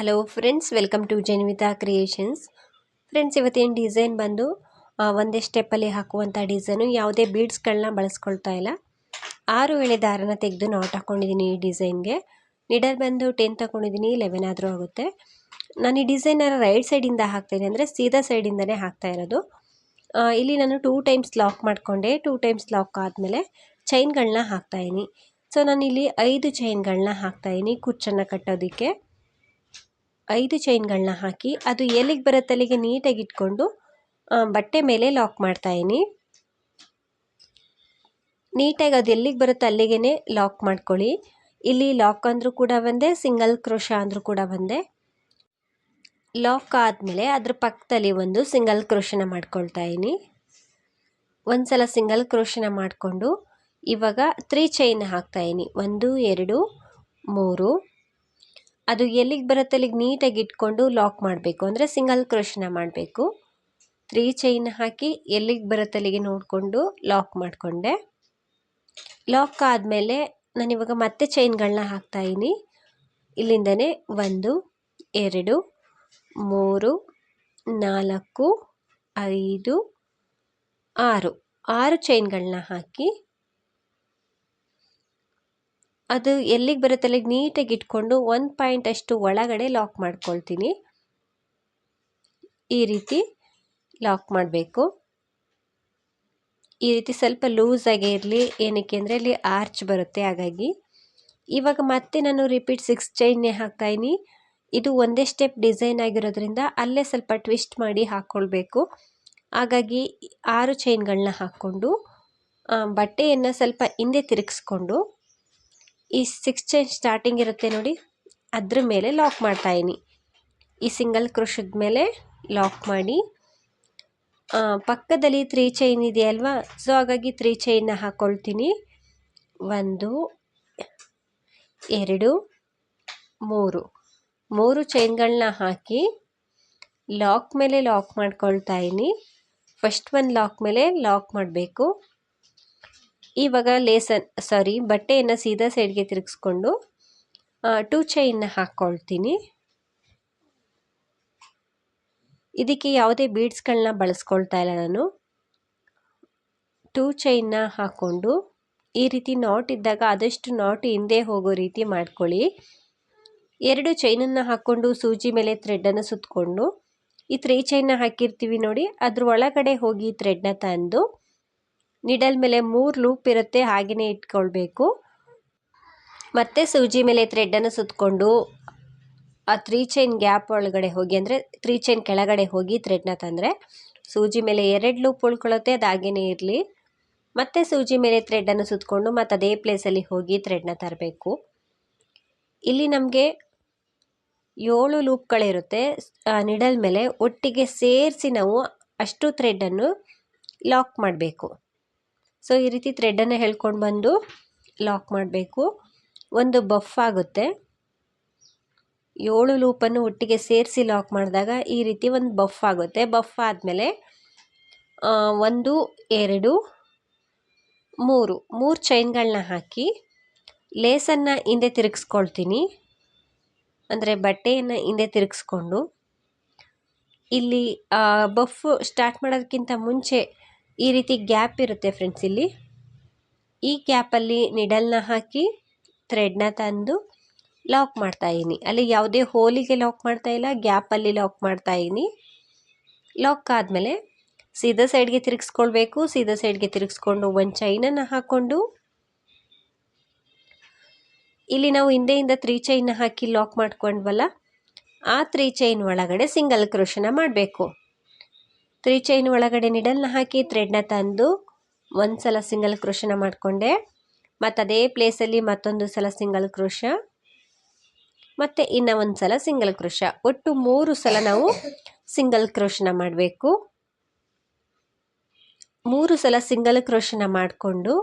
Hello friends welcome to Janvita creations friends ಇವತ್ತೇನು design ಬಂದು ಒಂದೇ ಸ್ಟೆಪ್ಪಲ್ಲಿ ಹಾಕುವಂಥ ಡಿಸೈನು ಯಾವುದೇ ಬೀಡ್ಸ್ಗಳನ್ನ ಬಳಸ್ಕೊಳ್ತಾ ಇಲ್ಲ. ಆರು ಎಳೆ ದಾರನ ತೆಗೆದು ನಾಟ್ ಹಾಕ್ಕೊಂಡಿದ್ದೀನಿ ಈ ಡಿಸೈನ್ಗೆ ನಿಡರ್ ಬಂದು ಟೆನ್ ತಗೊಂಡಿದ್ದೀನಿ ಲೆವೆನ್ ಆದರೂ ಆಗುತ್ತೆ. ನಾನು ಈ ಡಿಸೈನರ ರೈಟ್ ಸೈಡಿಂದ ಹಾಕ್ತೀನಿ ಅಂದರೆ ಸೀದಾ ಸೈಡಿಂದನೇ ಹಾಕ್ತಾ ಇರೋದು. ಇಲ್ಲಿ ನಾನು ಟೂ ಟೈಮ್ಸ್ ಲಾಕ್ ಮಾಡಿಕೊಂಡೆ. ಟೂ ಟೈಮ್ಸ್ ಲಾಕ್ ಆದಮೇಲೆ ಚೈನ್ಗಳನ್ನ ಹಾಕ್ತಾಯಿನಿ ಸೊ ನಾನು ಇಲ್ಲಿ ಐದು ಚೈನ್ಗಳನ್ನ ಹಾಕ್ತಾಯಿನಿ ಕುಚ್ಚನ್ನು ಕಟ್ಟೋದಕ್ಕೆ. ಐದು ಚೈನ್ಗಳನ್ನ ಹಾಕಿ ಅದು ಎಲ್ಲಿಗೆ ಬರುತ್ತೆ ಅಲ್ಲಿಗೆ ನೀಟಾಗಿ ಇಟ್ಕೊಂಡು ಬಟ್ಟೆ ಮೇಲೆ ಲಾಕ್ ಮಾಡ್ತಾಯಿನಿ ನೀಟಾಗಿ ಅದು ಎಲ್ಲಿಗೆ ಬರುತ್ತೆ ಅಲ್ಲಿಗೆ ಲಾಕ್ ಮಾಡ್ಕೊಳ್ಳಿ. ಇಲ್ಲಿ ಲಾಕ್ ಅಂದರೂ ಕೂಡ ಒಂದೇ ಸಿಂಗಲ್ ಕ್ರೋಶ ಅಂದರೂ ಕೂಡ ಒಂದೇ ಲಾಕ್ ಆದಮೇಲೆ ಅದ್ರ ಪಕ್ಕದಲ್ಲಿ ಒಂದು ಸಿಂಗಲ್ ಕ್ರೋಶನ ಮಾಡ್ಕೊಳ್ತಾ ಇದ್ದೀನಿ ಒಂದು ಸಲ ಸಿಂಗಲ್ ಕ್ರೋಶನ ಮಾಡಿಕೊಂಡು ಇವಾಗ ತ್ರೀ ಚೈನ್ ಹಾಕ್ತಾಯಿನಿ ಒಂದು, ಎರಡು, ಮೂರು. ಅದು ಎಲ್ಲಿಗೆ ಬರುತ್ತೆ? ಅಲ್ಲಿಗೆ ನೀಟಾಗಿ ಇಟ್ಕೊಂಡು ಲಾಕ್ ಮಾಡಬೇಕು. ಅಂದರೆ ಸಿಂಗಲ್ ಕ್ರೋಶನ ಮಾಡಬೇಕು. ತ್ರೀ ಚೈನ್ ಹಾಕಿ ಎಲ್ಲಿಗೆ ಬರುತ್ತೆ ಅಲ್ಲಿಗೆ ನೋಡಿಕೊಂಡು ಲಾಕ್ ಮಾಡಿಕೊಂಡೆ. ಲಾಕ್ ಆದಮೇಲೆ ನಾನಿವಾಗ ಮತ್ತೆ ಚೈನ್ಗಳನ್ನ ಹಾಕ್ತಾಯಿನಿ ಇಲ್ಲಿಂದನೇ ಒಂದು, ಎರಡು, ಮೂರು, ನಾಲ್ಕು, ಐದು, ಆರು. ಆರು ಚೈನ್ಗಳನ್ನ ಹಾಕಿ ಅದು ಎಲ್ಲಿಗೆ ಬರುತ್ತೆ ಅಲ್ಲಿಗೆ ನೀಟಾಗಿ ಇಟ್ಕೊಂಡು ಒಂದು ಪಾಯಿಂಟ್ ಅಷ್ಟು ಒಳಗಡೆ ಲಾಕ್ ಮಾಡ್ಕೊಳ್ತೀನಿ. ಈ ರೀತಿ ಲಾಕ್ ಮಾಡಬೇಕು. ಈ ರೀತಿ ಸ್ವಲ್ಪ ಲೂಸಾಗೇ ಇರಲಿ. ಏನಕ್ಕೆ ಅಂದರೆ ಇಲ್ಲಿ ಆರ್ಚ್ ಬರುತ್ತೆ, ಹಾಗಾಗಿ. ಇವಾಗ ಮತ್ತೆ ನಾನು ರಿಪೀಟ್ ಸಿಕ್ಸ್ ಚೈನ್ನೇ ಹಾಕ್ತಾಯಿನಿ ಇದು ಒಂದೇ ಸ್ಟೆಪ್ ಡಿಸೈನ್ ಆಗಿರೋದ್ರಿಂದ ಅಲ್ಲೇ ಸ್ವಲ್ಪ ಟ್ವಿಸ್ಟ್ ಮಾಡಿ ಹಾಕ್ಕೊಳ್ಬೇಕು ಹಾಗಾಗಿ ಆರು ಚೈನ್ಗಳನ್ನ ಹಾಕ್ಕೊಂಡು ಬಟ್ಟೆಯನ್ನು ಸ್ವಲ್ಪ ಹಿಂದೆ ತಿರುಗಿಸ್ಕೊಂಡು ಈ ಸಿಕ್ಸ್ ಚೈನ್ ಸ್ಟಾರ್ಟಿಂಗ್ ಇರುತ್ತೆ ನೋಡಿ. ಅದ್ರ ಮೇಲೆ ಲಾಕ್ ಮಾಡ್ತಾಯಿನಿ ಈ ಸಿಂಗಲ್ ಕ್ರೋಶದ ಮೇಲೆ ಲಾಕ್ ಮಾಡಿ. ಪಕ್ಕದಲ್ಲಿ ತ್ರೀ ಚೈನ್ ಇದೆಯಲ್ವಾ ಸೊ ಹಾಗಾಗಿ ತ್ರೀ ಚೈನ್ನ ಹಾಕ್ಕೊಳ್ತೀನಿ ಒಂದು, ಎರಡು, ಮೂರು. ಮೂರು ಚೈನ್ಗಳನ್ನ ಹಾಕಿ ಲಾಕ್ ಮೇಲೆ ಲಾಕ್ ಮಾಡ್ಕೊಳ್ತಾ ಇದ್ದೀನಿ ಫಸ್ಟ್ ಒಂದು ಲಾಕ್ ಮೇಲೆ ಲಾಕ್ ಮಾಡಬೇಕು. ಇವಾಗ ಲೇಸನ್ ಸಾರಿ ಬಟ್ಟೆಯನ್ನು ಸೀದಾ ಸೈಡ್ಗೆ ತಿರುಗಿಸ್ಕೊಂಡು ಟೂ ಚೈನ್ನ ಹಾಕ್ಕೊಳ್ತೀನಿ ಇದಕ್ಕೆ ಯಾವುದೇ ಬೀಡ್ಸ್ಗಳನ್ನ ಬಳಸ್ಕೊಳ್ತಾ ಇಲ್ಲ ನಾನು. ಟೂ ಚೈನ್ನ ಹಾಕ್ಕೊಂಡು ಈ ರೀತಿ ನಾಟ್ ಇದ್ದಾಗ ಆದಷ್ಟು ನಾಟ್ ಹಿಂದೆ ಹೋಗೋ ರೀತಿ ಮಾಡ್ಕೊಳ್ಳಿ. ಎರಡು ಚೈನನ್ನು ಹಾಕ್ಕೊಂಡು ಸೂಜಿ ಮೇಲೆ ಥ್ರೆಡ್ಡನ್ನು ಸುತ್ತಕೊಂಡು ಈ ತ್ರೀ ಚೈನ್ನ ಹಾಕಿರ್ತೀವಿ ನೋಡಿ, ಅದ್ರ ಒಳಗಡೆ ಹೋಗಿ ಥ್ರೆಡ್ನ ತಂದು ನಿಡಲ್ ಮೇಲೆ ಮೂರು ಲೂಪ್ ಇರುತ್ತೆ ಹಾಗೆಯೇ ಇಟ್ಕೊಳ್ಬೇಕು. ಮತ್ತೆ ಸೂಜಿ ಮೇಲೆ ಥ್ರೆಡ್ಡನ್ನು ಸುತ್ತಕೊಂಡು ಆ ತ್ರೀ ಚೈನ್ ಗ್ಯಾಪ್ ಒಳಗಡೆ ಹೋಗಿ, ಅಂದರೆ ತ್ರೀ ಚೈನ್ ಕೆಳಗಡೆ ಹೋಗಿ ಥ್ರೆಡ್ನ ತಂದರೆ ಸೂಜಿ ಮೇಲೆ ಎರಡು ಲೂಪ್ ಉಳ್ಕೊಳ್ಳುತ್ತೆ, ಅದು ಹಾಗೇನೇ ಇರಲಿ. ಮತ್ತೆ ಸೂಜಿ ಮೇಲೆ ಥ್ರೆಡ್ಡನ್ನು ಸುತ್ತಕೊಂಡು ಮತ್ತು ಅದೇ ಪ್ಲೇಸಲ್ಲಿ ಹೋಗಿ ಥ್ರೆಡ್ನ ತರಬೇಕು. ಇಲ್ಲಿ ನಮಗೆ ಏಳು ಲೂಪ್ಗಳಿರುತ್ತೆ ನಿಡಲ್ ಮೇಲೆ ಒಟ್ಟಿಗೆ ಸೇರಿಸಿ ನಾವು ಅಷ್ಟು ಥ್ರೆಡ್ಡನ್ನು ಲಾಕ್ ಮಾಡಬೇಕು. ಸೊ, ಈ ರೀತಿ ಥ್ರೆಡನ್ನು ಹೇಳ್ಕೊಂಡು ಬಂದು ಲಾಕ್ ಮಾಡಬೇಕು. ಒಂದು ಬಫ್ ಆಗುತ್ತೆ. ಏಳು ಲೂಪನ್ನು ಒಟ್ಟಿಗೆ ಸೇರಿಸಿ ಲಾಕ್ ಮಾಡಿದಾಗ ಈ ರೀತಿ ಒಂದು ಬಫ್ ಆಗುತ್ತೆ. ಬಫ್ ಆದಮೇಲೆ ಒಂದು, ಎರಡು, ಮೂರು. ಮೂರು ಚೈನ್ಗಳನ್ನ ಹಾಕಿ ಲೇಸನ್ನು ಹಿಂದೆ ತಿರುಗಿಸ್ಕೊಳ್ತೀನಿ. ಅಂದರೆ ಬಟ್ಟೆಯನ್ನು ಹಿಂದೆ ತಿರುಗಿಸ್ಕೊಂಡು. ಇಲ್ಲಿ ಬಫ್ ಸ್ಟಾರ್ಟ್ ಮಾಡೋದಕ್ಕಿಂತ ಮುಂಚೆ ಈ ರೀತಿ ಗ್ಯಾಪ್ ಇರುತ್ತೆ ಫ್ರೆಂಡ್ಸ್ ಇಲ್ಲಿ. ಈ ಗ್ಯಾಪಲ್ಲಿ ನಿಡಲ್ನ ಹಾಕಿ ಥ್ರೆಡ್ನ ತಂದು ಲಾಕ್ ಮಾಡ್ತಾ ಇದ್ದೀನಿ. ಅಲ್ಲಿ ಯಾವುದೇ ಹೋಲಿಗೆ ಲಾಕ್ ಮಾಡ್ತಾ ಇಲ್ಲ ಗ್ಯಾಪಲ್ಲಿ ಲಾಕ್ ಮಾಡ್ತಾ ಇದ್ದೀನಿ. ಲಾಕ್ ಆದಮೇಲೆ ಸೀದಾ ಸೈಡ್ಗೆ ತಿರುಗಿಸ್ಕೊಳ್ಬೇಕು. ಸೀದಾ ಸೈಡ್ಗೆ ತಿರುಗಿಸ್ಕೊಂಡು ಒಂದು ಚೈನನ್ನು ಹಾಕ್ಕೊಂಡು ಇಲ್ಲಿ ನಾವು ಹಿಂದೆಯಿಂದ ತ್ರೀ ಚೈನ್ನ ಹಾಕಿ ಲಾಕ್ ಮಾಡ್ಕೊಂಡ್ವಲ್ಲ, ಆ ತ್ರೀ ಚೈನ್ ಒಳಗಡೆ ಸಿಂಗಲ್ ಕ್ರೋಶನ ಮಾಡಬೇಕು. ತ್ರೀ ಚೈನ್ ಒಳಗಡೆ ನಿಡಲ್ನ ಹಾಕಿ ಥ್ರೆಡ್ನ ತಂದು ಒಂದು ಸಲ ಸಿಂಗಲ್ ಕ್ರೋಶನ ಮಾಡಿಕೊಂಡೆ. ಮತ್ತು ಅದೇ ಪ್ಲೇಸಲ್ಲಿ ಮತ್ತೊಂದು ಸಲ ಸಿಂಗಲ್ ಕ್ರೋಶ ಮತ್ತು ಇನ್ನು ಒಂದು ಸಲ ಸಿಂಗಲ್ ಕ್ರೋಶ ಒಟ್ಟು ಮೂರು ಸಲ ನಾವು ಸಿಂಗಲ್ ಕ್ರೋಶನ ಮಾಡಬೇಕು. ಮೂರು ಸಲ ಸಿಂಗಲ್ ಕ್ರೋಶನ ಮಾಡಿಕೊಂಡು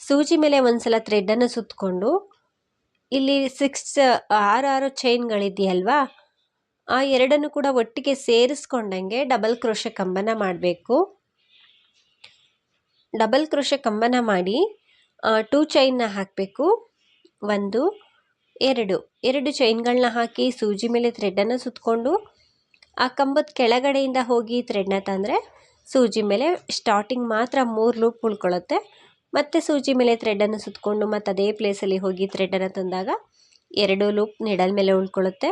ಸೂಜಿ ಮೇಲೆ ಒಂದು ಸಲ ಥ್ರೆಡ್ಡನ್ನು ಸುತ್ತಕೊಂಡು ಇಲ್ಲಿ ಸಿಕ್ಸ್ ಆರು ಆರು ಚೈನ್ಗಳಿದೆಯಲ್ವಾ ಆ ಎರಡನ್ನು ಕೂಡ ಒಟ್ಟಿಗೆ ಸೇರಿಸ್ಕೊಂಡಂಗೆ ಡಬಲ್ ಕ್ರೋಶ ಕಂಬನ ಮಾಡಬೇಕು ಡಬಲ್ ಕ್ರೋಶ ಕಂಬನ ಮಾಡಿ ಟೂ ಚೈನ್ನ ಹಾಕಬೇಕು. ಒಂದು, ಎರಡು. ಎರಡು ಚೈನ್ಗಳನ್ನ ಹಾಕಿ ಸೂಜಿ ಮೇಲೆ ಥ್ರೆಡನ್ನು ಸುತ್ತಕೊಂಡು ಆ ಕಂಬದ ಕೆಳಗಡೆಯಿಂದ ಹೋಗಿ ಥ್ರೆಡ್ನ ತಂದರೆ ಸೂಜಿ ಮೇಲೆ ಸ್ಟಾರ್ಟಿಂಗ್ ಮಾತ್ರ ಮೂರು ಲೂಪ್ ಉಳ್ಕೊಳ್ಳುತ್ತೆ ಮತ್ತೆ ಸೂಜಿ ಮೇಲೆ ಥ್ರೆಡ್ಡನ್ನು ಸುತ್ತಕೊಂಡು ಮತ್ತು ಅದೇ ಪ್ಲೇಸಲ್ಲಿ ಹೋಗಿ ಥ್ರೆಡ್ಡನ್ನು ತಂದಾಗ ಎರಡು ಲೂಪ್ ನೆಡಲ್ ಮೇಲೆ ಉಳ್ಕೊಳ್ಳುತ್ತೆ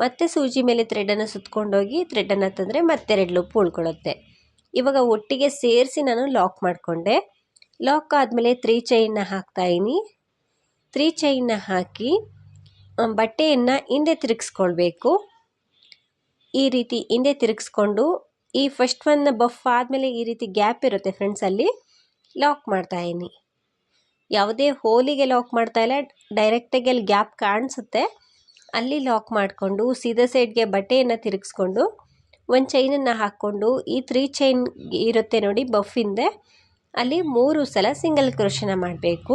ಮತ್ತೆ ಸೂಜಿ ಮೇಲೆ ಥ್ರೆಡನ್ನು ಸುತ್ಕೊಂಡೋಗಿ ಥ್ರೆಡನ್ನು ತಂದರೆ ಮತ್ತೆರಡು ಲೂಪ್ ಉಳ್ಕೊಳ್ಳುತ್ತೆ. ಇವಾಗ ಒಟ್ಟಿಗೆ ಸೇರಿಸಿ ನಾನು ಲಾಕ್ ಮಾಡಿಕೊಂಡೆ. ಲಾಕ್ ಆದಮೇಲೆ ತ್ರೀ ಚೈನ್ನ ಹಾಕ್ತಾಯಿನಿ ತ್ರೀ ಚೈನ್ನ ಹಾಕಿ ಬಟ್ಟೆಯನ್ನು ಹಿಂದೆ ತಿರುಗಿಸ್ಕೊಳ್ಬೇಕು. ಈ ರೀತಿ ಹಿಂದೆ ತಿರುಗಿಸ್ಕೊಂಡು, ಈ ಫಸ್ಟ್ ಒನ್ ಬಫ್ ಆದಮೇಲೆ ಈ ರೀತಿ ಗ್ಯಾಪ್ ಇರುತ್ತೆ ಫ್ರೆಂಡ್ಸ್ ಅಲ್ಲಿ ಲಾಕ್ ಮಾಡ್ತಾಯಿನಿ ಯಾವುದೇ ಹೋಲಿಗೆ ಲಾಕ್ ಮಾಡ್ತಾ ಇಲ್ಲ ಡೈರೆಕ್ಟಾಗಿ ಅಲ್ಲಿ ಗ್ಯಾಪ್ ಕಾಣಿಸುತ್ತೆ. ಅಲ್ಲಿ ಲಾಕ್ ಮಾಡಿಕೊಂಡು ಸೀದಾ ಸೈಡ್ಗೆ ಬಟ್ಟೆಯನ್ನು ತಿರುಗಿಸ್ಕೊಂಡು ಒಂದು ಚೈನನ್ನು ಹಾಕ್ಕೊಂಡು ಈ ತ್ರೀ ಚೈನ್ ಇರುತ್ತೆ ನೋಡಿ ಬಫ್ ಹಿಂದೆ ಅಲ್ಲಿ ಮೂರು ಸಲ ಸಿಂಗಲ್ ಕ್ರೋಶನ ಮಾಡಬೇಕು.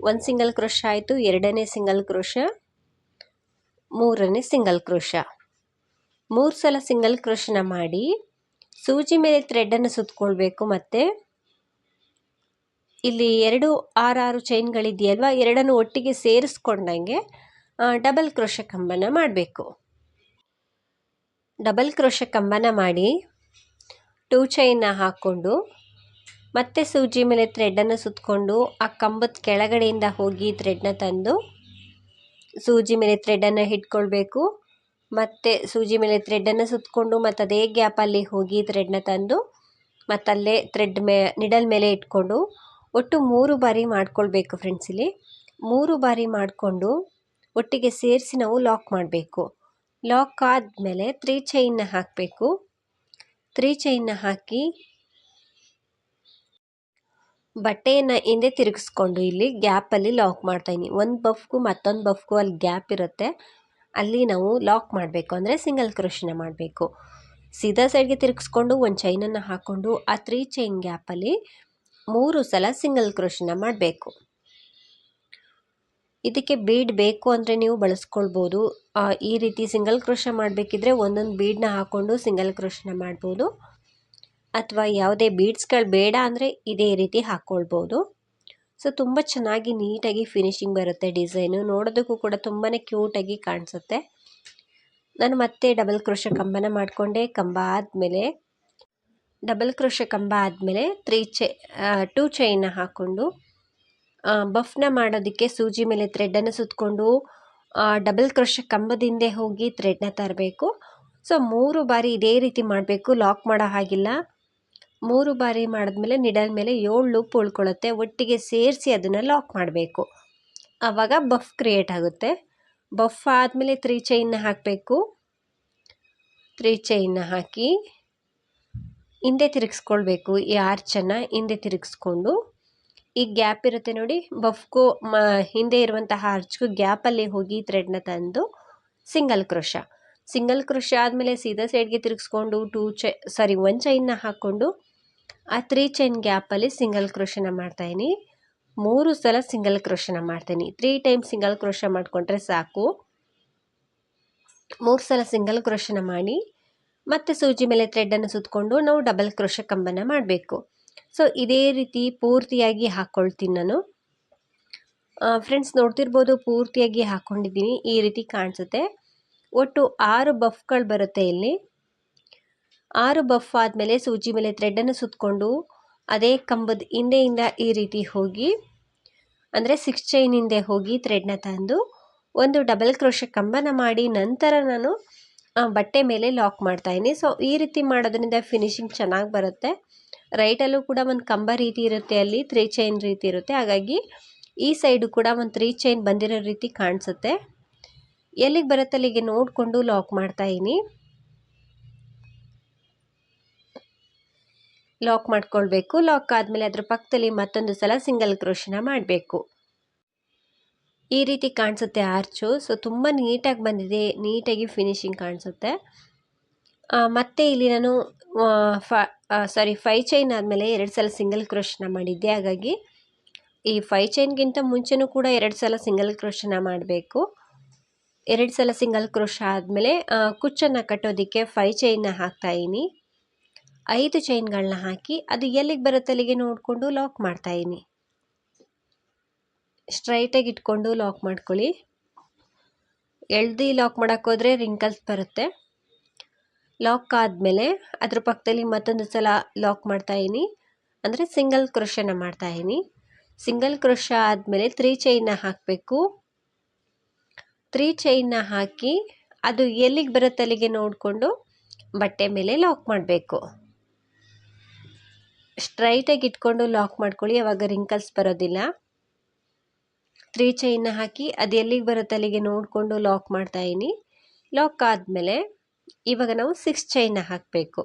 ಒಂದು ಸಿಂಗಲ್ ಕ್ರೋಶ ಆಯಿತು, ಎರಡನೇ ಸಿಂಗಲ್ ಕ್ರೋಶ ಮೂರನೇ ಸಿಂಗಲ್ ಕ್ರೋಶ ಮೂರು ಸಲ ಸಿಂಗಲ್ ಕ್ರೋಶನ ಮಾಡಿ ಸೂಜಿ ಮೇಲೆ ಥ್ರೆಡನ್ನು ಸುತ್ತಕೊಳ್ಬೇಕು ಮತ್ತು. ಇಲ್ಲಿ ಎರಡು ಆರಾರು ಚೈನ್ಗಳಿದೆಯಲ್ವ ಎರಡನ್ನು ಒಟ್ಟಿಗೆ ಸೇರಿಸ್ಕೊಂಡಂಗೆ ಡಬಲ್ ಕ್ರೋಶ ಕಂಬನ ಮಾಡಬೇಕು. ಡಬಲ್ ಕ್ರೋಶ ಕಂಬನ ಮಾಡಿ ಟೂ ಚೈನ್ನ ಹಾಕ್ಕೊಂಡು ಮತ್ತೆ ಸೂಜಿ ಮೇಲೆ ಥ್ರೆಡನ್ನು ಸುತ್ತಕೊಂಡು ಆ ಕಂಬದ ಕೆಳಗಡೆಯಿಂದ ಹೋಗಿ ಥ್ರೆಡ್ನ ತಂದು ಸೂಜಿ ಮೇಲೆ ಥ್ರೆಡನ್ನು ಹಿಡ್ಕೊಳ್ಬೇಕು. ಮತ್ತು ಸೂಜಿ ಮೇಲೆ ಥ್ರೆಡ್ಡನ್ನು ಸುತ್ತಕೊಂಡು ಮತ್ತು ಅದೇ ಗ್ಯಾಪಲ್ಲಿ ಹೋಗಿ ಥ್ರೆಡ್ನ ತಂದು ಮತ್ತಲ್ಲೇ ಥ್ರೆಡ್ ಮೇ, ನಿಡಲ್ ಮೇಲೆ ಇಟ್ಕೊಂಡು ಒಟ್ಟು ಮೂರು ಬಾರಿ ಮಾಡ್ಕೊಳ್ಬೇಕು ಫ್ರೆಂಡ್ಸ್ ಇಲ್ಲಿ. ಮೂರು ಬಾರಿ ಮಾಡಿಕೊಂಡು ಒಟ್ಟಿಗೆ ಸೇರಿಸಿ ನಾವು ಲಾಕ್ ಮಾಡಬೇಕು. ಲಾಕ್ ಆದಮೇಲೆ ತ್ರೀ ಚೈನ್ನ ಹಾಕಬೇಕು. ತ್ರೀ ಚೈನ್ನ ಹಾಕಿ ಬಟ್ಟೆಯನ್ನು ಹಿಂದೆ ತಿರುಗಿಸ್ಕೊಂಡು ಇಲ್ಲಿ ಗ್ಯಾಪಲ್ಲಿ ಲಾಕ್ ಮಾಡ್ತಾಯಿನಿ ಒಂದು ಬಫ್ಗೂ ಮತ್ತೊಂದು ಬಫ್ಗೂ ಅಲ್ಲಿ ಗ್ಯಾಪ್ ಇರುತ್ತೆ. ಅಲ್ಲಿ ನಾವು ಲಾಕ್ ಮಾಡಬೇಕು ಅಂದರೆ ಸಿಂಗಲ್ ಕ್ರೋಶನ ಮಾಡಬೇಕು. ಸೀದಾ ಸೈಡ್ಗೆ ತಿರುಗಿಸ್ಕೊಂಡು ಒಂದು ಚೈನನ್ನು ಹಾಕ್ಕೊಂಡು ಆ ತ್ರೀ ಚೈನ್ ಗ್ಯಾಪಲ್ಲಿ ಮೂರು ಸಲ ಸಿಂಗಲ್ ಕ್ರೋಶನ ಮಾಡಬೇಕು. ಇದಕ್ಕೆ ಬೀಡ್ ಬೇಕು ಅಂದರೆ ನೀವು ಬಳಸ್ಕೊಳ್ಬೋದು. ಈ ರೀತಿ ಸಿಂಗಲ್ ಕ್ರೋಶ ಮಾಡಬೇಕಿದ್ರೆ ಒಂದೊಂದು ಬೀಡನ್ನ ಹಾಕ್ಕೊಂಡು ಸಿಂಗಲ್ ಕ್ರೋಶನ ಮಾಡ್ಬೋದು. ಅಥವಾ ಯಾವುದೇ ಬೀಡ್ಸ್ಗಳು ಬೇಡ ಅಂದರೆ ಇದೇ ರೀತಿ ಹಾಕ್ಕೊಳ್ಬೋದು ಸೊ, ತುಂಬ ಚೆನ್ನಾಗಿ ನೀಟಾಗಿ ಫಿನಿಶಿಂಗ್ ಬರುತ್ತೆ ಡಿಸೈನು. ನೋಡೋದಕ್ಕೂ ಕೂಡ ತುಂಬಾ ಕ್ಯೂಟಾಗಿ ಕಾಣಿಸುತ್ತೆ. ನಾನು ಮತ್ತೆ ಡಬಲ್ ಕ್ರೋಶ ಕಂಬನ ಮಾಡಿಕೊಂಡೆ. ಕಂಬ ಆದಮೇಲೆ, ಡಬಲ್ ಕ್ರೋಶ ಕಂಬ ಆದಮೇಲೆ ತ್ರೀ ಚೆ ಟೂ ಚೈನ ಹಾಕ್ಕೊಂಡು ಬಫ್ನ ಮಾಡೋದಕ್ಕೆ ಸೂಜಿ ಮೇಲೆ ಥ್ರೆಡನ್ನು ಸುತ್ತಕೊಂಡು ಡಬಲ್ ಕ್ರೋಶ ಕಂಬದಿಂದೆ ಹೋಗಿ ಥ್ರೆಡ್ನ ತರಬೇಕು. ಸೊ ಮೂರು ಬಾರಿ ಇದೇ ರೀತಿ ಮಾಡಬೇಕು ಲಾಕ್ ಮಾಡೋ ಹಾಗಿಲ್ಲ. ಮೂರು ಬಾರಿ ಮಾಡಿದ್ಮೇಲೆ ನಿಡಲ್ ಮೇಲೆ ಏಳು ಲೂಪ್ ಉಳ್ಕೊಳ್ಳುತ್ತೆ, ಒಟ್ಟಿಗೆ ಸೇರಿಸಿ ಅದನ್ನು ಲಾಕ್ ಮಾಡಬೇಕು. ಆವಾಗ ಬಫ್ ಕ್ರಿಯೇಟ್ ಆಗುತ್ತೆ. ಬಫ್ ಆದಮೇಲೆ ತ್ರೀ ಚೈನ್ನ ಹಾಕಬೇಕು. ತ್ರೀ ಚೈನ್ನ ಹಾಕಿ, ಹಿಂದೆ ತಿರುಗಿಸ್ಕೊಳ್ಬೇಕು ಈ ಆರ್ಚನ್ನು ಹಿಂದೆ ತಿರುಗಿಸ್ಕೊಂಡು. ಈ ಗ್ಯಾಪ್ ಇರುತ್ತೆ ನೋಡಿ. ಬಫ್ಗೂ ಮ, ಹಿಂದೆ ಇರುವಂತಹ ಗ್ಯಾಪ್ ಗ್ಯಾಪಲ್ಲಿ ಹೋಗಿ ಥ್ರೆಡ್ನ ತಂದು ಸಿಂಗಲ್ ಕ್ರೋಶ ಸಿಂಗಲ್ ಕ್ರೋಶ ಆದಮೇಲೆ ಸೀದಾ ಸೈಡ್ಗೆ ತಿರುಗಿಸ್ಕೊಂಡು ಟೂ ಚೈ ಸಾರಿ ಒನ್ ಚೈನ್ನ ಹಾಕ್ಕೊಂಡು ಆ ತ್ರೀ ಚೈನ್ ಗ್ಯಾಪಲ್ಲಿ ಸಿಂಗಲ್ ಕ್ರೋಶನ ಮಾಡ್ತಾಯಿನಿ ಮೂರು ಸಲ ಸಿಂಗಲ್ ಕ್ರೋಶನ ಮಾಡ್ತೀನಿ ತ್ರೀ ಟೈಮ್ ಸಿಂಗಲ್ ಕ್ರೋಶ ಮಾಡಿಕೊಂಡ್ರೆ ಸಾಕು. ಮೂರು ಸಲ ಸಿಂಗಲ್ ಕ್ರೋಶನ ಮಾಡಿ ಮತ್ತೆ ಸೂಜಿ ಮೇಲೆ ಥ್ರೆಡನ್ನು ಸುತ್ತಕೊಂಡು ನಾವು ಡಬಲ್ ಕ್ರೋಶ ಕಂಬನ ಮಾಡಬೇಕು. ಸೊ ಇದೇ ರೀತಿ ಪೂರ್ತಿಯಾಗಿ ಹಾಕ್ಕೊಳ್ತೀನಿ ನಾನು. ಫ್ರೆಂಡ್ಸ್ ನೋಡ್ತಿರ್ಬೋದು, ಪೂರ್ತಿಯಾಗಿ ಹಾಕ್ಕೊಂಡಿದ್ದೀನಿ ಈ ರೀತಿ ಕಾಣಿಸುತ್ತೆ. ಒಟ್ಟು ಆರು ಬಫ್ಗಳು ಬರುತ್ತೆ ಇಲ್ಲಿ. ಆರು ಬಫ್ ಆದಮೇಲೆ ಸೂಜಿ ಮೇಲೆ ಥ್ರೆಡನ್ನು ಸುತ್ತಕೊಂಡು ಅದೇ ಕಂಬದ ಹಿಂದೆಯಿಂದ ಈ ರೀತಿ ಹೋಗಿ, ಅಂದರೆ ಸಿಕ್ಸ್ ಚೈನ್ ಹಿಂದೆ ಹೋಗಿ ಥ್ರೆಡ್ನ ತಂದು ಒಂದು ಡಬಲ್ ಕ್ರೋಶ ಕಂಬನ ಮಾಡಿ ನಂತರ ನಾನು ಬಟ್ಟೆ ಮೇಲೆ ಲಾಕ್ ಮಾಡ್ತಾಯಿದ್ದೀನಿ ಸೊ ಈ ರೀತಿ ಮಾಡೋದ್ರಿಂದ ಫಿನಿಶಿಂಗ್ ಚೆನ್ನಾಗಿ ಬರುತ್ತೆ. ರೈಟಲ್ಲೂ ಕೂಡ ಒಂದು ಕಂಬ ರೀತಿ ಇರುತ್ತೆ ಅಲ್ಲಿ ತ್ರೀ ಚೈನ್ ರೀತಿ ಇರುತ್ತೆ. ಹಾಗಾಗಿ ಈ ಸೈಡು ಕೂಡ ಒಂದು ತ್ರೀ ಚೈನ್ ಬಂದಿರೋ ರೀತಿ ಕಾಣಿಸುತ್ತೆ. ಎಲ್ಲಿಗೆ ಬರುತ್ತೆ ಅಲ್ಲಿಗೆ ನೋಡಿಕೊಂಡು ಲಾಕ್ ಮಾಡ್ತಾಯಿದ್ದೀನಿ ಲಾಕ್ ಮಾಡ್ಕೊಳ್ಬೇಕು. ಲಾಕ್ ಆದಮೇಲೆ ಅದ್ರ ಪಕ್ಕದಲ್ಲಿ ಮತ್ತೊಂದು ಸಲ ಸಿಂಗಲ್ ಕ್ರೋಶನ ಮಾಡಬೇಕು. ಈ ರೀತಿ ಕಾಣಿಸುತ್ತೆ ಆರ್ಚು ಸೊ ತುಂಬ ನೀಟಾಗಿ ಬಂದಿದೆ. ನೀಟಾಗಿ ಫಿನಿಶಿಂಗ್ ಕಾಣಿಸುತ್ತೆ. ಮತ್ತು ಇಲ್ಲಿ ನಾನು ಫ ಸಾರಿ ಫೈ ಚೈನ್ ಆದಮೇಲೆ ಎರಡು ಸಲ ಸಿಂಗಲ್ ಕ್ರೋಶನ ಮಾಡಿದ್ದೆ. ಹಾಗಾಗಿ ಈ ಫೈ ಚೈನ್ಗಿಂತ ಮುಂಚೆನೂ ಕೂಡ ಎರಡು ಸಲ ಸಿಂಗಲ್ ಕ್ರೋಶನ ಮಾಡಬೇಕು. ಎರಡು ಸಲ ಸಿಂಗಲ್ ಕ್ರೋಶ ಆದಮೇಲೆ ಕುಚ್ಚನ್ನು ಕಟ್ಟೋದಕ್ಕೆ ಫೈ ಚೈನ್ನ ಹಾಕ್ತಾಯಿನಿ ಐದು ಚೈನ್ಗಳನ್ನ ಹಾಕಿ ಅದು ಎಲ್ಲಿಗೆ ಬರುತ್ತೆ ಅಲ್ಲಿಗೆ ನೋಡಿಕೊಂಡು ಲಾಕ್ ಮಾಡ್ತಾಯಿನಿ ಸ್ಟ್ರೈಟಾಗಿ ಇಟ್ಕೊಂಡು ಲಾಕ್ ಮಾಡ್ಕೊಳ್ಳಿ. ಎಳ್ದು ಲಾಕ್ ಮಾಡೋಕ್ಕೋದ್ರೆ ರಿಂಕಲ್ಸ್ ಬರುತ್ತೆ. ಲಾಕ್ ಆದಮೇಲೆ ಅದ್ರ ಪಕ್ಕದಲ್ಲಿ ಮತ್ತೊಂದು ಸಲ ಲಾಕ್ ಮಾಡ್ತಾಯಿದ್ದೀನಿ ಅಂದರೆ ಸಿಂಗಲ್ ಕ್ರೋಶನ ಮಾಡ್ತಾಯಿದ್ದೀನಿ ಸಿಂಗಲ್ ಕ್ರೋಶ ಆದಮೇಲೆ ತ್ರೀ ಚೈನ್ನ ಹಾಕಬೇಕು. ತ್ರೀ ಚೈನ್ನ ಹಾಕಿ ಅದು ಎಲ್ಲಿಗೆ ಬರುತ್ತೆ ಅಲ್ಲಿಗೆ ನೋಡಿಕೊಂಡು ಬಟ್ಟೆ ಮೇಲೆ ಲಾಕ್ ಮಾಡಬೇಕು. ಸ್ಟ್ರೈಟಾಗಿ ಇಟ್ಕೊಂಡು ಲಾಕ್ ಮಾಡ್ಕೊಳ್ಳಿ, ಅವಾಗ ರಿಂಕಲ್ಸ್ ಬರೋದಿಲ್ಲ. ತ್ರೀ ಚೈನ್ನ ಹಾಕಿ ಅದು ಎಲ್ಲಿಗೆ ಬರುತ್ತೆ ಅಲ್ಲಿಗೆ ನೋಡಿಕೊಂಡು ಲಾಕ್ ಮಾಡ್ತಾಯಿನಿ ಲಾಕ್ ಆದಮೇಲೆ ಇವಾಗ ನಾವು ಸಿಕ್ಸ್ ಚೈನ್ನ ಹಾಕಬೇಕು.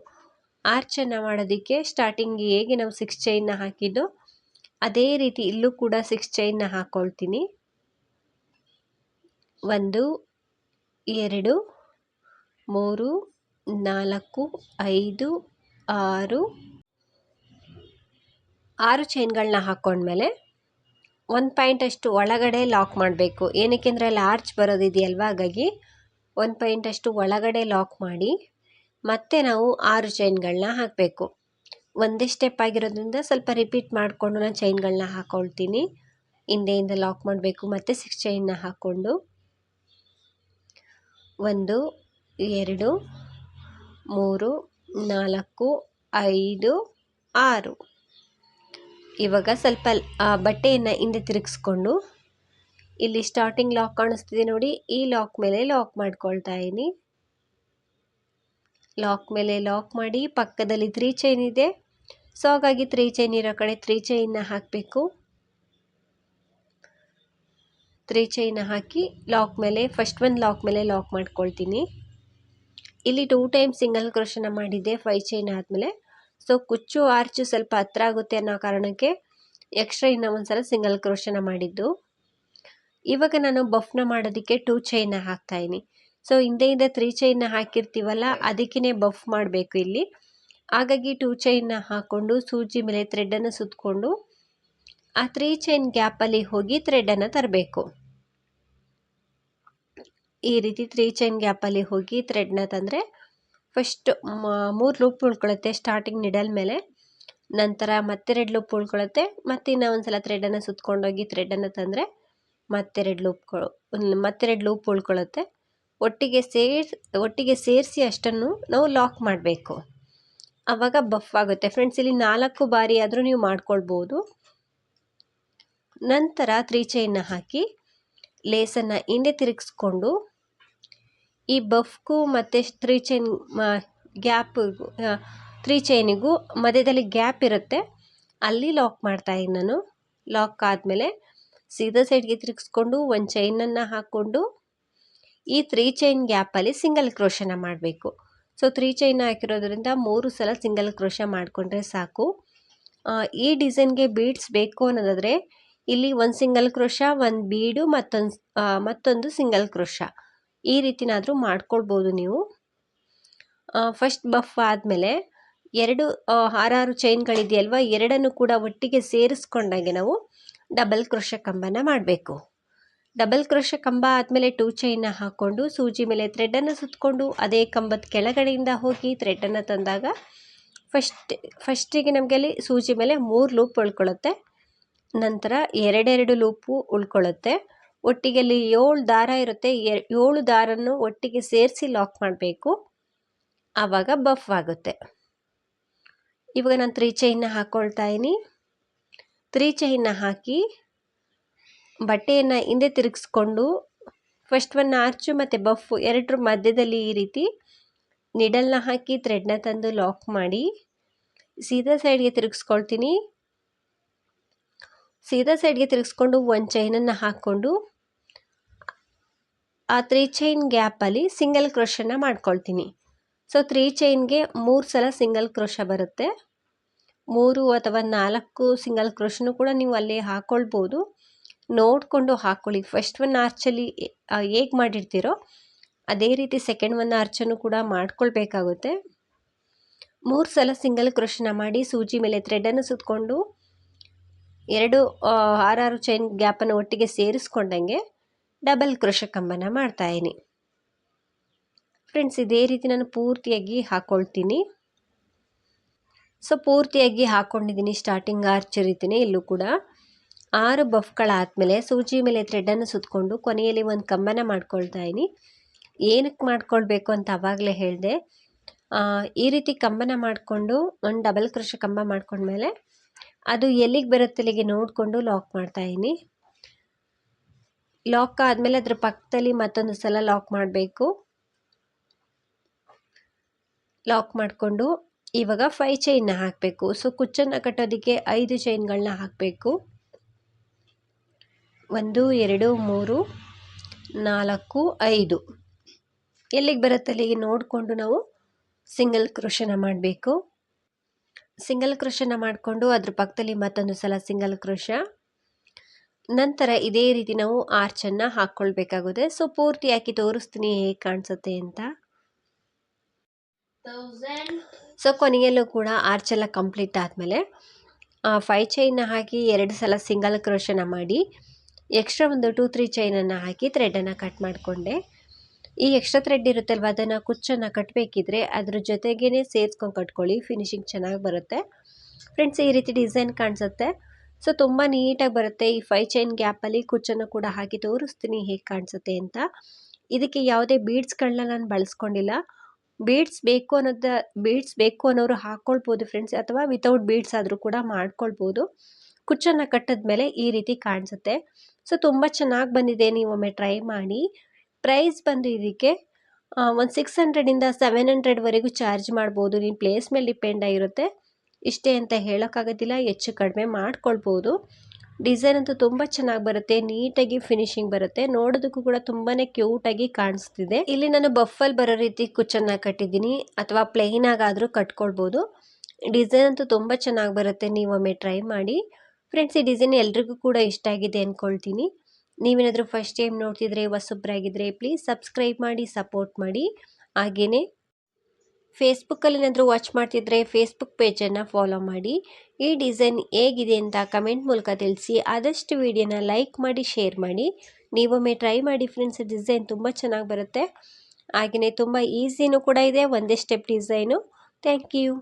ಆರ್ಚನ್ನು ಮಾಡೋದಕ್ಕೆ ಸ್ಟಾರ್ಟಿಂಗ್ ಹೇಗೆ ನಾವು ಸಿಕ್ಸ್ ಚೈನ್ನ ಹಾಕಿದ್ದು, ಅದೇ ರೀತಿ ಇಲ್ಲೂ ಕೂಡ ಸಿಕ್ಸ್ ಚೈನ್ನ ಹಾಕ್ಕೊಳ್ತೀನಿ ಒಂದು, ಎರಡು, ಮೂರು, ನಾಲ್ಕು, ಐದು, ಆರು. ಆರು ಚೈನ್ಗಳನ್ನ ಹಾಕ್ಕೊಂಡ್ಮೇಲೆ ಒಂದು ಪಾಯಿಂಟಷ್ಟು ಒಳಗಡೆ ಲಾಕ್ ಮಾಡಬೇಕು. ಏನಕ್ಕೆ ಅಂದರೆ ಅಲ್ಲಿ ಆರ್ಚ್ ಬರೋದಿದೆಯಲ್ವ? ಹಾಗಾಗಿ ಒಂದು ಪಾಯಿಂಟಷ್ಟು ಒಳಗಡೆ ಲಾಕ್ ಮಾಡಿ ಮತ್ತೆ ನಾವು ಆರು ಚೈನ್ಗಳನ್ನ ಹಾಕಬೇಕು. ಒಂದೇ ಸ್ಟೆಪ್ ಆಗಿರೋದ್ರಿಂದ ಸ್ವಲ್ಪ ರಿಪೀಟ್ ಮಾಡಿಕೊಂಡು ನಾನು ಚೈನ್ಗಳನ್ನ ಹಾಕ್ಕೊಳ್ತೀನಿ ಹಿಂದೆಯಿಂದ ಲಾಕ್ ಮಾಡಬೇಕು, ಮತ್ತು ಸಿಕ್ಸ್ ಚೈನ್ನ ಹಾಕ್ಕೊಂಡು. ಒಂದು, ಎರಡು, ಮೂರು, ನಾಲ್ಕು, ಐದು, ಆರು. ಇವಾಗ ಸ್ವಲ್ಪ ಬಟ್ಟೆಯನ್ನು ಹಿಂದೆ ತಿರುಗಿಸ್ಕೊಂಡು ಇಲ್ಲಿ ಸ್ಟಾರ್ಟಿಂಗ್ ಲಾಕ್ ಕಾಣಿಸ್ತಿದೆ ನೋಡಿ. ಈ ಲಾಕ್ ಮೇಲೆ ಲಾಕ್ ಮಾಡ್ಕೊಳ್ತಾ ಇದ್ದೀನಿ. ಲಾಕ್ ಮೇಲೆ ಲಾಕ್ ಮಾಡಿ ಪಕ್ಕದಲ್ಲಿ ತ್ರೀ ಚೈನ್ ಇದೆ. ಸೊ ಹಾಗಾಗಿ ತ್ರೀ ಚೈನ್ ಇರೋ ಕಡೆ ತ್ರೀ ಚೈನ್ನ ಹಾಕಬೇಕು. ತ್ರೀ ಚೈನ ಹಾಕಿ ಲಾಕ್ ಮೇಲೆ ಫಸ್ಟ್ ಒಂದು ಲಾಕ್ ಮೇಲೆ ಲಾಕ್ ಮಾಡ್ಕೊಳ್ತೀನಿ. ಇಲ್ಲಿ ಟೂ ಟೈಮ್ ಸಿಂಗಲ್ ಕ್ರೋಶನ ಮಾಡಿದ್ದೆ ಫೈವ್ ಚೈನ್ ಆದಮೇಲೆ. ಸೊ ಕುಚ್ಚು ಆರ್ಚು ಸ್ವಲ್ಪ ಹತ್ರ ಆಗುತ್ತೆ ಅನ್ನೋ ಕಾರಣಕ್ಕೆ ಎಕ್ಸ್ಟ್ರಾ ಇನ್ನೂ ಒಂದ್ಸಲ ಸಿಂಗಲ್ ಕ್ರೋಶನ ಮಾಡಿದ್ದು. ಇವಾಗ ನಾನು ಬಫ್ನ ಮಾಡೋದಕ್ಕೆ ಟೂ ಚೈನ ಹಾಕ್ತಾಯಿನಿ ಸೊ ಹಿಂದೆಯಿಂದ ತ್ರೀ ಚೈನ್ನ ಹಾಕಿರ್ತೀವಲ್ಲ ಅದಕ್ಕೇ ಬಫ್ ಮಾಡಬೇಕು ಇಲ್ಲಿ. ಹಾಗಾಗಿ ಟೂ ಚೈನ್ನ ಹಾಕ್ಕೊಂಡು ಸೂಜಿ ಮೇಲೆ ಥ್ರೆಡ್ಡನ್ನು ಸುತ್ತಕೊಂಡು ಆ ತ್ರೀ ಚೈನ್ ಗ್ಯಾಪಲ್ಲಿ ಹೋಗಿ ಥ್ರೆಡ್ಡನ್ನು ತರಬೇಕು. ಈ ರೀತಿ ತ್ರೀ ಚೈನ್ ಗ್ಯಾಪಲ್ಲಿ ಹೋಗಿ ಥ್ರೆಡ್ನ ತಂದರೆ ಫಸ್ಟ್ ಮೂರು ಲೂಪ್ ಉಳ್ಕೊಳ್ಳುತ್ತೆ ಸ್ಟಾರ್ಟಿಂಗ್ ನಿಡಲ್ ಮೇಲೆ. ನಂತರ ಮತ್ತೆರಡು ಲೂಪ್ ಉಳ್ಕೊಳ್ಳುತ್ತೆ ಮತ್ತೆ ಇನ್ನೂ ಒಂದು ಸಲ ಥ್ರೆಡನ್ನು ಸುತ್ಕೊಂಡೋಗಿ ಥ್ರೆಡ್ಡನ್ನು ತಂದರೆ ಮತ್ತೆರಡು ಲೂಪ್ಗಳು ಮತ್ತೆರಡು ಲೂಪ್ ಉಳ್ಕೊಳ್ಳುತ್ತೆ ಒಟ್ಟಿಗೆ ಸೇರಿಸಿ ಒಟ್ಟಿಗೆ ಸೇರಿಸಿ ಅಷ್ಟನ್ನು ನಾವು ಲಾಕ್ ಮಾಡಬೇಕು. ಆವಾಗ ಬಫ್ ಆಗುತ್ತೆ. ಫ್ರೆಂಡ್ಸ್ ಇಲ್ಲಿ ನಾಲ್ಕು ಬಾರಿ ಆದರೂ ನೀವು ಮಾಡ್ಕೊಳ್ಬೋದು. ನಂತರ ತ್ರೀ ಚೈನ್ನ ಹಾಕಿ ಲೇಸನ್ನು ಹಿಂದೆ ತಿರುಗಿಸ್ಕೊಂಡು, ಈ ಬಫ್ಗೂ ಮತ್ತು ತ್ರೀ ಚೈನ್ ಗ್ಯಾಪ್ ತ್ರೀ ಚೈನಿಗೂ ಮಧ್ಯದಲ್ಲಿ ಗ್ಯಾಪ್ ಇರುತ್ತೆ. ಅಲ್ಲಿ ಲಾಕ್ ಮಾಡ್ತಾಯಿದ್ದೀನಿ ನಾನು. ಲಾಕ್ ಆದಮೇಲೆ ಸೀದಾ ಸೈಡ್ಗೆ ತಿರುಗಿಸ್ಕೊಂಡು ಒಂದು ಚೈನನ್ನು ಹಾಕ್ಕೊಂಡು ಈ ತ್ರೀ ಚೈನ್ ಗ್ಯಾಪಲ್ಲಿ ಸಿಂಗಲ್ ಕ್ರೋಶನ ಮಾಡಬೇಕು. ಸೊ ತ್ರೀ ಚೈನ್ ಹಾಕಿರೋದ್ರಿಂದ ಮೂರು ಸಲ ಸಿಂಗಲ್ ಕ್ರೋಶ ಮಾಡಿಕೊಂಡ್ರೆ ಸಾಕು. ಈ ಡಿಸೈನ್ಗೆ ಬೀಡ್ಸ್ ಬೇಕು ಅನ್ನೋದಾದರೆ ಇಲ್ಲಿ ಒಂದು ಸಿಂಗಲ್ ಕ್ರೋಶ ಒಂದು ಬೀಡು ಮತ್ತೊಂದು ಮತ್ತೊಂದು ಸಿಂಗಲ್ ಕ್ರೋಶ ಈ ರೀತಿನಾದರೂ ಮಾಡ್ಕೊಳ್ಬೋದು ನೀವು. ಫಸ್ಟ್ ಬಫ್ ಆದಮೇಲೆ ಎರಡು ಆರಾರು ಚೈನ್ಗಳಿದೆಯಲ್ವ ಎರಡನ್ನು ಕೂಡ ಒಟ್ಟಿಗೆ ಸೇರಿಸ್ಕೊಂಡಾಗೆ ನಾವು ಡಬಲ್ ಕ್ರೋಶ ಕಂಬನ ಮಾಡಬೇಕು. ಡಬಲ್ ಕ್ರೋಶ ಕಂಬ ಆದಮೇಲೆ ಟೂ ಚೈನ ಹಾಕ್ಕೊಂಡು ಸೂಜಿ ಮೇಲೆ ಥ್ರೆಡನ್ನು ಸುತ್ತಕೊಂಡು ಅದೇ ಕಂಬದ ಕೆಳಗಡೆಯಿಂದ ಹೋಗಿ ಥ್ರೆಡನ್ನು ತಂದಾಗ ಫಸ್ಟ್ ಫಸ್ಟಿಗೆ ನಮಗೆ ಅಲ್ಲಿ ಸೂಜಿ ಮೇಲೆ ಮೂರು ಲೂಪ್ ಉಳ್ಕೊಳ್ಳುತ್ತೆ ನಂತರ ಎರಡೆರಡು ಲೂಪು ಉಳ್ಕೊಳ್ಳುತ್ತೆ ಒಟ್ಟಿಗೆ ಅಲ್ಲಿ ಏಳು ದಾರ ಇರುತ್ತೆ. ಏಳು ದಾರನ್ನು ಒಟ್ಟಿಗೆ ಸೇರಿಸಿ ಲಾಕ್ ಮಾಡಬೇಕು. ಆವಾಗ ಬಫ್ ಆಗುತ್ತೆ. ಇವಾಗ ನಾನು ತ್ರೀ ಚೈನ್ನ ಹಾಕ್ಕೊಳ್ತಾ ಇದ್ದೀನಿ. ತ್ರೀ ಚೈನ್ನ ಹಾಕಿ ಬಟ್ಟೆಯನ್ನು ಹಿಂದೆ ತಿರುಗಿಸ್ಕೊಂಡು ಫಸ್ಟ್ ಒನ್ ಆರ್ಚು ಮತ್ತು ಬಫ್ ಎರಡರ ಮಧ್ಯದಲ್ಲಿ ಈ ರೀತಿ ನಿಡಲ್ನ ಹಾಕಿ ಥ್ರೆಡ್ನ ತಂದು ಲಾಕ್ ಮಾಡಿ ಸೀದಾ ಸೈಡ್ಗೆ ತಿರುಗಿಸ್ಕೊಳ್ತೀನಿ. ಸೀದಾ ಸೈಡ್ಗೆ ತಿರುಗಿಸ್ಕೊಂಡು ಒಂದು ಚೈನನ್ನು ಹಾಕ್ಕೊಂಡು ಆ ತ್ರೀ ಚೈನ್ ಗ್ಯಾಪಲ್ಲಿ ಸಿಂಗಲ್ ಕ್ರೋಶನ್ನು ಮಾಡ್ಕೊಳ್ತೀನಿ. ಸೊ ತ್ರೀ ಚೈನ್ಗೆ ಮೂರು ಸಲ ಸಿಂಗಲ್ ಕ್ರೋಶ ಬರುತ್ತೆ. ಮೂರು ಅಥವಾ ನಾಲ್ಕು ಸಿಂಗಲ್ ಕ್ರೋಶನು ಕೂಡ ನೀವು ಅಲ್ಲೇ ಹಾಕ್ಕೊಳ್ಬೋದು ನೋಡಿಕೊಂಡು ಹಾಕ್ಕೊಳ್ಳಿ ಫಸ್ಟ್ ಒನ್ ಆರ್ಚಲ್ಲಿ ಹೇಗೆ ಮಾಡಿರ್ತೀರೋ ಅದೇ ರೀತಿ ಸೆಕೆಂಡ್ ಒನ್ ಆರ್ಚನ್ನು ಕೂಡ ಮಾಡ್ಕೊಳ್ಬೇಕಾಗುತ್ತೆ. ಮೂರು ಸಲ ಸಿಂಗಲ್ ಕ್ರೋಶನ ಮಾಡಿ ಸೂಜಿ ಮೇಲೆ ಥ್ರೆಡನ್ನು ಸುತ್ತಕೊಂಡು ಎರಡು ಆರಾರು ಚೈನ್ ಗ್ಯಾಪನ್ನು ಒಟ್ಟಿಗೆ ಸೇರಿಸ್ಕೊಂಡಂಗೆ ಡಬಲ್ ಕ್ರೋಶ ಕಂಬನ ಮಾಡ್ತಾಯಿನಿ ಫ್ರೆಂಡ್ಸ್ ಇದೇ ರೀತಿ ನಾನು ಪೂರ್ತಿಯಾಗಿ ಹಾಕ್ಕೊಳ್ತೀನಿ ಸೊ ಪೂರ್ತಿಯಾಗಿ ಹಾಕ್ಕೊಂಡಿದ್ದೀನಿ ಸ್ಟಾರ್ಟಿಂಗ್ ಆರ್ಚರಿತೀನಿ ಇಲ್ಲೂ ಕೂಡ. ಆರು ಬಫ್ಗಳಾದಮೇಲೆ ಸೂಜಿ ಮೇಲೆ ಥ್ರೆಡನ್ನು ಸುತ್ತಕೊಂಡು ಕೊನೆಯಲ್ಲಿ ಒಂದು ಕಂಬನ ಮಾಡ್ಕೊಳ್ತಾ ಇದ್ದೀನಿ. ಏನಕ್ಕೆ ಮಾಡ್ಕೊಳ್ಬೇಕು ಅಂತ ಅವಾಗಲೇ ಹೇಳಿದೆ. ಈ ರೀತಿ ಕಂಬನ ಮಾಡಿಕೊಂಡು ಒಂದು ಡಬಲ್ ಕೃಷ ಕಂಬ ಮಾಡ್ಕೊಂಡ್ಮೇಲೆ ಅದು ಎಲ್ಲಿಗೆ ಬರುತ್ತೆ ಅಲ್ಲಿಗೆ ನೋಡಿಕೊಂಡು ಲಾಕ್ ಮಾಡ್ತಾ ಇದ್ದೀನಿ. ಲಾಕ್ ಆದಮೇಲೆ ಅದ್ರ ಪಕ್ಕದಲ್ಲಿ ಮತ್ತೊಂದು ಸಲ ಲಾಕ್ ಮಾಡಬೇಕು. ಲಾಕ್ ಮಾಡಿಕೊಂಡು ಇವಾಗ ಫೈ ಚೈನ್ನ ಹಾಕಬೇಕು. ಸೊ ಕುಚ್ಚನ್ನು ಕಟ್ಟೋದಕ್ಕೆ ಐದು ಚೈನ್ಗಳನ್ನ ಹಾಕಬೇಕು. ಒಂದು, ಎರಡು, ಮೂರು, ನಾಲ್ಕು, ಐದು. ಎಲ್ಲಿಗೆ ಬರುತ್ತೆ? ಅಲ್ಲಿಗೆ ನೋಡಿಕೊಂಡು ನಾವು ಸಿಂಗಲ್ ಕ್ರೋಶನ ಮಾಡಬೇಕು. ಸಿಂಗಲ್ ಕ್ರೋಶನ ಮಾಡಿಕೊಂಡು ಅದ್ರ ಪಕ್ಕದಲ್ಲಿ ಮತ್ತೊಂದು ಸಲ ಸಿಂಗಲ್ ಕ್ರೋಶ ನಂತರ ಇದೇ ರೀತಿ ನಾವು ಆರ್ಚನ್ನು ಹಾಕ್ಕೊಳ್ಬೇಕಾಗುತ್ತೆ. ಸೊ ಪೂರ್ತಿ ಹಾಕಿ ತೋರಿಸ್ತೀನಿ ಹೇಗೆ ಕಾಣಿಸುತ್ತೆ ಅಂತ. ಸೊ ಕೊನೆಯಲ್ಲೂ ಕೂಡ ಆರ್ಚ್ ಎಲ್ಲ ಕಂಪ್ಲೀಟ್ ಆದಮೇಲೆ ಫೈ ಚೈನ್ನ ಹಾಕಿ ಎರಡು ಸಲ ಸಿಂಗಲ್ ಕ್ರೋಶನ ಮಾಡಿ ಎಕ್ಸ್ಟ್ರಾ ಒಂದು ಟೂ ತ್ರೀ ಚೈನನ್ನು ಹಾಕಿ ಥ್ರೆಡನ್ನು ಕಟ್ ಮಾಡಿಕೊಂಡೆ. ಈ ಎಕ್ಸ್ಟ್ರಾ ಥ್ರೆಡ್ ಇರುತ್ತಲ್ವ, ಅದನ್ನು ಕುಚ್ಚನ್ನು ಕಟ್ಟಬೇಕಿದ್ರೆ ಅದ್ರ ಜೊತೆಗೇ ಸೇರಿಸ್ಕೊಂಡು ಕಟ್ಕೊಳ್ಳಿ ಫಿನಿಶಿಂಗ್ ಚೆನ್ನಾಗಿ ಬರುತ್ತೆ. ಫ್ರೆಂಡ್ಸ್ ಈ ರೀತಿ ಡಿಸೈನ್ ಕಾಣಿಸುತ್ತೆ. ಸೊ ತುಂಬ ನೀಟಾಗಿ ಬರುತ್ತೆ. ಈ ಫೈ ಚೈನ್ ಗ್ಯಾಪಲ್ಲಿ ಕುಚ್ಚನ್ನು ಕೂಡ ಹಾಕಿ ತೋರಿಸ್ತೀನಿ ಹೇಗೆ ಕಾಣಿಸುತ್ತೆ ಅಂತ. ಇದಕ್ಕೆ ಯಾವುದೇ ಬೀಡ್ಸ್ಗಳನ್ನ ನಾನು ಬಳಸ್ಕೊಂಡಿಲ್ಲ. ಬೀಡ್ಸ್ ಬೇಕು ಅನ್ನೋದ ಬೀಡ್ಸ್ ಬೇಕು ಅನ್ನೋರು ಹಾಕ್ಕೊಳ್ಬೋದು ಫ್ರೆಂಡ್ಸ್ ಅಥವಾ ವಿತೌಟ್ ಬೀಡ್ಸ್ ಆದರೂ ಕೂಡ ಮಾಡ್ಕೊಳ್ಬೋದು. ಕುಚ್ಚನ್ನು ಕಟ್ಟಿದ್ಮೇಲೆ ಈ ರೀತಿ ಕಾಣಿಸುತ್ತೆ. ಸೊ ತುಂಬ ಚೆನ್ನಾಗಿ ಬಂದಿದೆ, ನೀವು ಒಮ್ಮೆ ಟ್ರೈ ಮಾಡಿ. ಪ್ರೈಸ್ ಬಂದು ಇದಕ್ಕೆ ಒಂದು ಸಿಕ್ಸ್ ಹಂಡ್ರೆಡಿಂದ ಸೆವೆನ್ ಹಂಡ್ರೆಡ್ವರೆಗೂ ಚಾರ್ಜ್ ಮಾಡ್ಬೋದು. ನಿಮ್ಮ ಪ್ಲೇಸ್ ಮೇಲೆ ಡಿಪೆಂಡ್ ಆಗಿರುತ್ತೆ. ಇಷ್ಟೇ ಅಂತ ಹೇಳೋಕ್ಕಾಗೋದಿಲ್ಲ, ಹೆಚ್ಚು ಕಡಿಮೆ ಮಾಡ್ಕೊಳ್ಬೋದು. ಡಿಸೈನ್ ಅಂತೂ ತುಂಬ ಚೆನ್ನಾಗಿ ಬರುತ್ತೆ, ನೀಟಾಗಿ ಫಿನಿಶಿಂಗ್ ಬರುತ್ತೆ. ನೋಡೋದಕ್ಕೂ ಕೂಡ ತುಂಬಾ ಆಗಿ ಕಾಣಿಸ್ತಿದೆ. ಇಲ್ಲಿ ನಾನು ಬಫಲ್ ಬರೋ ರೀತಿ ಕುಚ್ಚನ್ನ ಕಟ್ಟಿದ್ದೀನಿ, ಅಥವಾ ಪ್ಲೇನ್ ಆಗಾದರೂ ಕಟ್ಕೊಳ್ಬೋದು. ಡಿಸೈನ್ ಅಂತೂ ತುಂಬ ಚೆನ್ನಾಗಿ ಬರುತ್ತೆ, ನೀವು ಒಮ್ಮೆ ಟ್ರೈ ಮಾಡಿ. ಫ್ರೆಂಡ್ಸ್ ಈ ಡಿಸೈನ್ ಎಲ್ರಿಗೂ ಕೂಡ ಇಷ್ಟ ಆಗಿದೆ ಅಂದ್ಕೊಳ್ತೀನಿ ನೀವೇನಾದರೂ ಫಸ್ಟ್ ಟೈಮ್ ನೋಡ್ತಿದ್ರೆ, ಹೊಸಬ್ರಾಗಿದ್ರೆ ಪ್ಲೀಸ್ ಸಬ್ಸ್ಕ್ರೈಬ್ ಮಾಡಿ ಸಪೋರ್ಟ್ ಮಾಡಿ. ಹಾಗೆಯೇ ಫೇಸ್ಬುಕ್ಕಲ್ಲಿ ಏನಾದರೂ ವಾಚ್ ಮಾಡ್ತಿದ್ರೆ ಫೇಸ್ಬುಕ್ ಪೇಜನ್ನು ಫಾಲೋ ಮಾಡಿ. ಈ ಡಿಸೈನ್ ಹೇಗಿದೆ ಅಂತ ಕಮೆಂಟ್ ಮೂಲಕ ತಿಳಿಸಿ. ಆದಷ್ಟು ವಿಡಿಯೋನ ಲೈಕ್ ಮಾಡಿ ಶೇರ್ ಮಾಡಿ. ನೀವೊಮ್ಮೆ ಟ್ರೈ ಮಾಡಿ ಫ್ರೆಂಡ್ಸ್ ಡಿಸೈನ್ ತುಂಬ ಚೆನ್ನಾಗಿ ಬರುತ್ತೆ. ಹಾಗೆಯೇ ತುಂಬ ಈಸಿನೂ ಕೂಡ ಇದೆ, ಒಂದೇ ಸ್ಟೆಪ್ ಡಿಸೈನು ಥ್ಯಾಂಕ್ ಯು